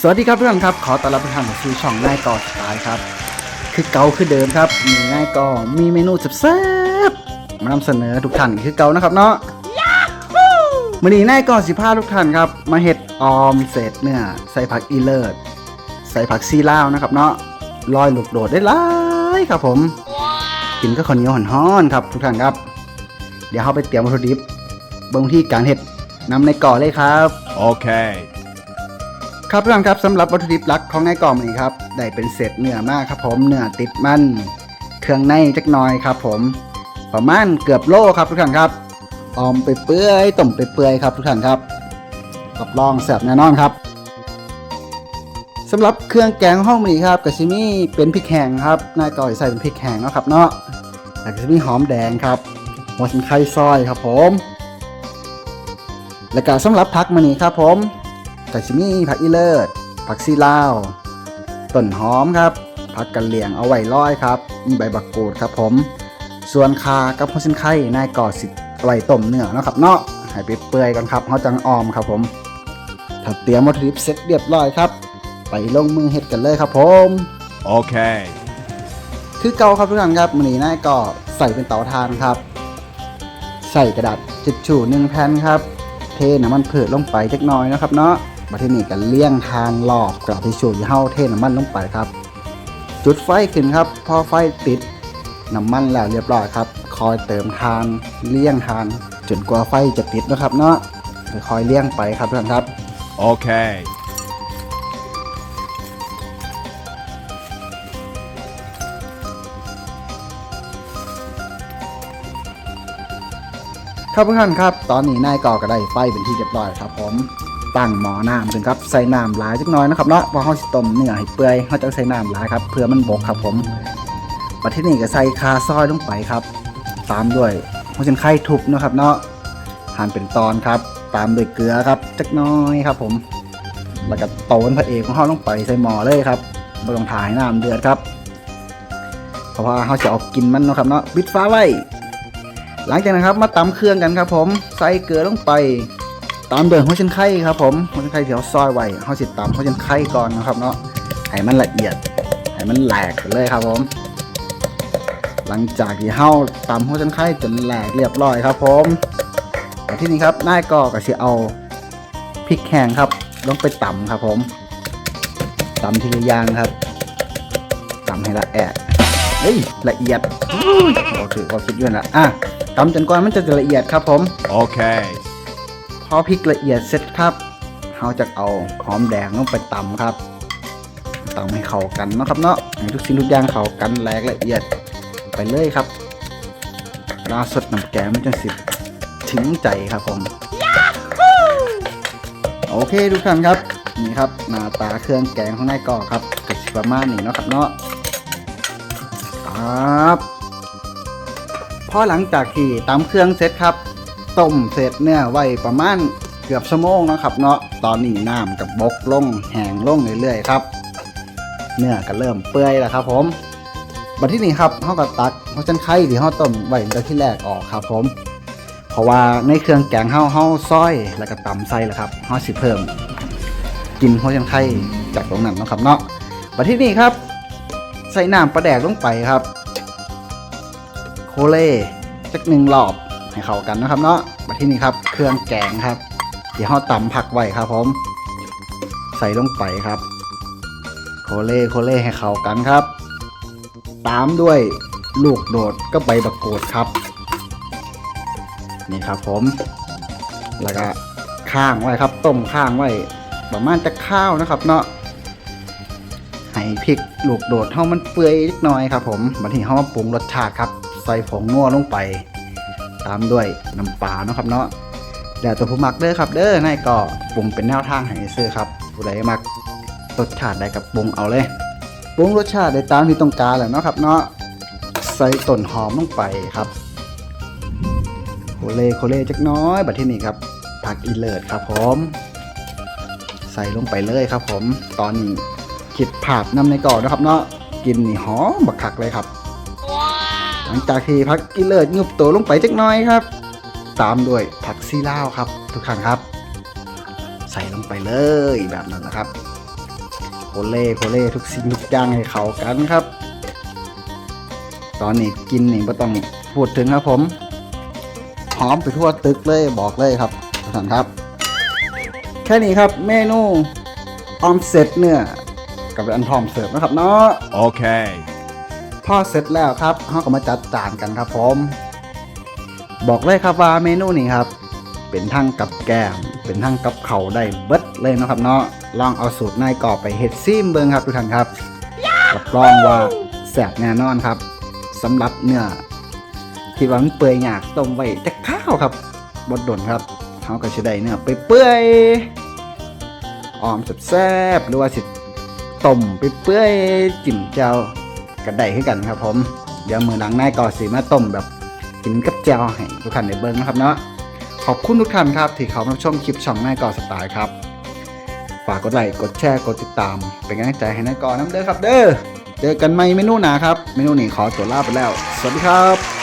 สวัสดีครับเพื่อนครับ ขอต้อนรับทุกท่านเข้าสู่ช่องง่ายก่อสไตล์ครับ คือเก่าคือเดิมครับ มีง่ายก่อมีเมนูแซ่บๆมานำเสนอทุกท่านคือเก่านะครับเนาะมื้อนี้ง่ายก่อสิพาทุกท่านครับ มาเฮ็ดออมเศษเนื้อใส่ผักอีเลิศใส่ผักซีลาวนะครับเนาะลอยลูกโดดได้หลายครับผม กินก็ข้าวเหนียวห่อนๆครับ ทุกท่านครับ เดี๋ยวเราไปเตรียมวัตถุดิบเบิ่งที่การเฮ็ดนำในก่อเลยครับ Okay. ครับเพื่อนครับสำหรับวัตถุดิบหลักของในกล่องนี้ครับได้เป็นเศษเนื้อมากครับผมเนื้อติดมันเครื่องในจักน่อยครับ ผมประมาณเกือบโลครับทุกท่านครับออมไปเปื่อยต้มไปเปื่อยครับทุกท่านครับรับรองแซ่บแน่นอนครับสำหรับเครื่องแกงห้องนี้ครับกะซิมี่เป็นพริกแห้งครับนายก่อยใส่เป็นพริกแห้งเนาะครับเนาะแล้วกะซิมี่หอมแดงครับหัวสิงไข่ซอยครับผม แล้วก็สำหรับพักมานี้ครับผม ก็จะมีผักอีเลิศผักซีลาวต้นหอมครับผักกะเหลี่ยงเอาไว้ร้อยครับมีใบบักกูดครับผม ส่วนคากับหัวเส้นไข่นายก่อสิเอาไว้ต้มเนื้อเนาะครับเนาะให้ไปเปื่อยก่อนครับเขาจังออมครับผมถ้าเตรียมวัตถุดิบเสร็จเรียบร้อยครับ ไปลงมือเฮ็ดกันเลยครับผม Okay. คือเก่าครับทุกท่านครับมือนี้นายก็ใส่เป็นเตาถ่านครับ ใส่กระดาษทิชชู่หนึ่งแผ่นครับ เทน้ำมันพืชลงไปเล็กน้อยนะครับเนาะ มาที่นี่กันเลี่ยงทางรอบกระดาษทิชชู่ที่เฮาเทน้ำมันลงไปครับ จุดไฟขึ้นครับพอไฟติดน้ำมันแล้วเรียบร้อยครับ คอยเติมทานเลี่ยงทานจนกว่าไฟจะติดนะครับเนาะค่อยๆเลี่ยงไปครับเพื่อนครับ Okay. ครับเพื่อนครับ ตอนนี้นายก่อก็ได้ไฟเป็นที่เรียบร้อยครับผม ตั้งหม้อน้ำขึ้นครับใส่น้ำหลายจักน่อยนะครับเนาะพราะเขาสิต้มเนื้อให้เปื่อยเขาจะใส่น้ำหลายครับเพื่อมันบกครับผมปัจจุบันก็ใส่คาซอยลงไปครับ ตามด้วยหัวเชนไข่ทุบนะครับ เนาะหั่นเป็นตอนครับ ตามด้วยเกลือครับจักน้อยครับ ผมแล้วก็โตนพระเอกของเขาลงไปใส่หม้อเลยครับไม่ต้องถ่ายน้ำเดือดครับเพราะว่าเขาจะเออกกินมันนะครับเนาะปิดฟ้าไว้ หลังจากนั้นครับมาตำเครื่องกันครับ ผมใส่เกลือลงไป ตามด้วยหัวเชนไข่ครับผมหัวเชนไข่ที่เราซอยไว้เขาสิตำหัวเชนไข่ก่อนนะครับเนาะให้มันละเอียดให้มันแหลกเลยครับผม หลังจากที่เฮาตำหัวเชนไข่จนแหลกเรียบร้อยครับผมแต่ที่นี้ครับนายก็ก็สิเอาพริกแห้งครับลงไปตำครับผมตำทีละอย่างครับตำให้ละแอะเฮ้ยละเอียดอุ้ยเราถือว่าคิดอยืนละอะตำจนกว่ามันจะละเอียดครับผม Okay. พอพริกละเอียดเสร็จครับเราจะเอาหอมแดงลงไปตำครับตำให้เข้ากันเนาะครับเนาะให้ทุกสิ่งทุกอย่างเข้ากันแหลกละเอียดไปเลยครับเวลาสดน้ำแกงมันจะสิถึงใจครับผมโอเคทุกท่านครับนี่ครับหน้าตาเครื่องแกงของนายก่อครับกสิประมาณนี้เนาะครับเนาะครับพอหลังจากที่ตำเครื่องเสร็จครับ ต้มเสร็จเนื้อไว้ประมาณเกือบชั่วโมงนะครับเนาะตอนนี้น้ำกับบกลงแห้งลงเรื่อยๆครับ เนื้อก็เริ่มเปื่อยแล้วครับ ผมบัดที่นี้ครับเขาก็ตักเขาจันไข่ที่เขาต้มไว้ตั้งที่แรกออกครับ ผม เพราะว่าในเครื่องแกงเขาเขาซอยแล้วก็ตำใส่แล้วครับเขาสิเพิ่ม กินหัวจันไข่จากตรงนั้นนะครับเนาะบัดที่นี้ครับ ใส่น้ำปลาแดกลงไปครับ โคเล่จักหนึ่งรอบ ให้เข้ากันนะครับเนาะมาที่นี่ครับ เครื่องแกงครับที่เราตำผักไว้ครับผมใส่ลงไปครับ โคเล่โคเล่ให้เข้ากันครับ ตามด้วยลูกโดดก็ใบบักกูดครับ นี่ครับผม แล้วก็ข้างไว้ครับ ต้มข้างไว้ประมาณจะข้าวนะครับ เนาะให้พริกลูกโดดเท่ามันเปื่อยเล็กน้อยครับ ผมบัดนี้เขามาปรุงรสชาติครับ ใส่ผงนัวลงไป ตามด้วยน้ำปลาเนาะครับเนาะแล้วตัวผู้มักเด้อครับเด้อนายก็ปรุงเป็นแนวทางให้ซื้อครับผู้ใดมักรสชาติใดกับปรุงเอาเลยปรุงรสชาติได้ตามที่ต้องการแหละเนาะครับเนาะใส่ต้นหอมลงไปครับโคเลโคเลจักน้อยบัดที่นี่ครับผักอีเลิศครับผมใส่ลงไปเลยครับผมตอนนี้คิดภาพนำในก่อนนะครับเนาะกินนี่หอมบักคักเลยครับ หลังจากที่ผักกิเลอร์ยุบตัวลงไปจักน้อยครับ ตามด้วยผักซีลาวครับ ทุกท่านครับ ใส่ลงไปเลยแบบนั้นนะครับเล่โคเล่ทุกสิ่งทุกอย่างให้เขากันครับ ตอนนี้กินนี่ไม่ต้องพูดถึงครับผมหอมไปทั่วตึกเลยบอกเลยครับทุกท่านครับ แค่นี้ครับเมนูออมเสร็จเนื้อกับอันพร้อมเสิร์ฟนะครับเนาะ Okay. พอเสร็จแล้วครับเราก็มาจัดจานกันครับผมบอกเลยครับว่าเมนูนี้ครับเป็นทั้งกับแกมเป็นทั้งกับเขาได้เบิดเลยนะครับเนาะลองเอาสูตรนายกอบไปเฮ็ดซิมเบิงครับทุกท่านครับรับรองว่าแซ่บแน่นอนครับสำหรับเนื้อที่ว่ามันเปื่อยหยากต้มไว้แต่ข้าวครับบดดนครับเขาก็จะได้เนื้อไปเปื่อยออมแซ่บๆหรือว่าสิต้มไปเปื่อยจิ้มแจ่ว กระไดให้กันครับ ผม เดี๋ยวมือหลังนายก่อสีมาต้มแบบกินกับแจ่วให้ทุกท่านได้เบิ้งนะครับเนาะขอบคุณทุกท่านครับที่เขามาชมคลิปช่องนายก่อสไตล์ครับฝากกดไลค์กดแชร์กดติดตาม เป็นกำลังใจให้นายก่อน้ำเด้อครับ เด้อเจอกันใหม่เมนูหนาครับเมนูนี้ขอตัวลาไปแล้ว สวัสดีครับ